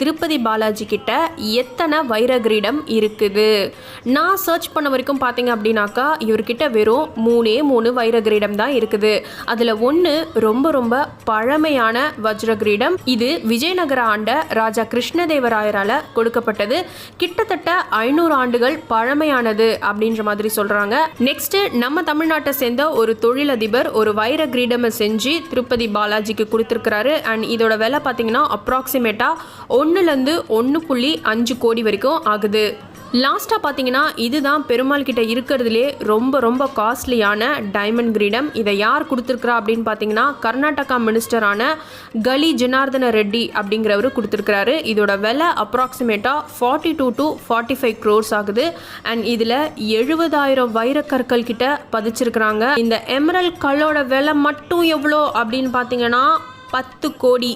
திருப்பதி பாலாஜி கிட்ட எத்தனை வைர கிரீடம் இருக்குது? நான் சர்ச் பண்ண வரைக்கும் பார்த்தீங்க அப்படின்னாக்கா இவர்கிட்ட வெறும் மூணே மூணு வைர கிரீடம் தான் இருக்குது. அதில் ஒன்று ரொம்ப ரொம்ப பழமையான வஜ்ர கிரீடம். இது விஜயநகர ஆண்ட ராஜா கிருஷ்ணதேவராயரால் கொடுக்கப்பட்டது. கிட்டத்தட்ட ஐநூறு ஆண்டுகள் பழமையானது அப்படின்ற மாதிரி சொல்கிறாங்க நெக்ஸ்ட் நம்ம தமிழ்நாட்டை சேர்ந்த ஒரு தொழிலதிபர் ஒரு வைர கிரீடமை செஞ்சு திருப்பதி பாலாஜிக்கு கொடுத்துருக்கிறாரு. அண்ட் இதோட விலை பார்த்தீங்கன்னா அப்ராக்சிமேட்டாக ஒன் ஒன்றுலேருந்து ஒன்று புள்ளி அஞ்சு கோடி வரைக்கும் ஆகுது. லாஸ்ட்டாக பார்த்தீங்கன்னா இதுதான் பெருமாள் கிட்ட இருக்கிறதுலே ரொம்ப ரொம்ப காஸ்ட்லியான டைமண்ட் கிரீடம். இதை யார் கொடுத்துருக்குறா அப்படின்னு பார்த்தீங்கன்னா கர்நாடகா மினிஸ்டரான கலி ஜனார்தன ரெட்டி அப்படிங்கிறவர் கொடுத்துருக்கிறாரு. இதோட விலை அப்ராக்சிமேட்டாக forty two to forty five crores ஆகுது. அண்ட் இதில் எழுபதாயிரம் வைரக்கற்கள் கிட்ட பதிச்சிருக்கிறாங்க. இந்த எமரல் கல்லோட விலை மட்டும் எவ்வளோ அப்படின்னு பார்த்தீங்கன்னா பத்து கோடி.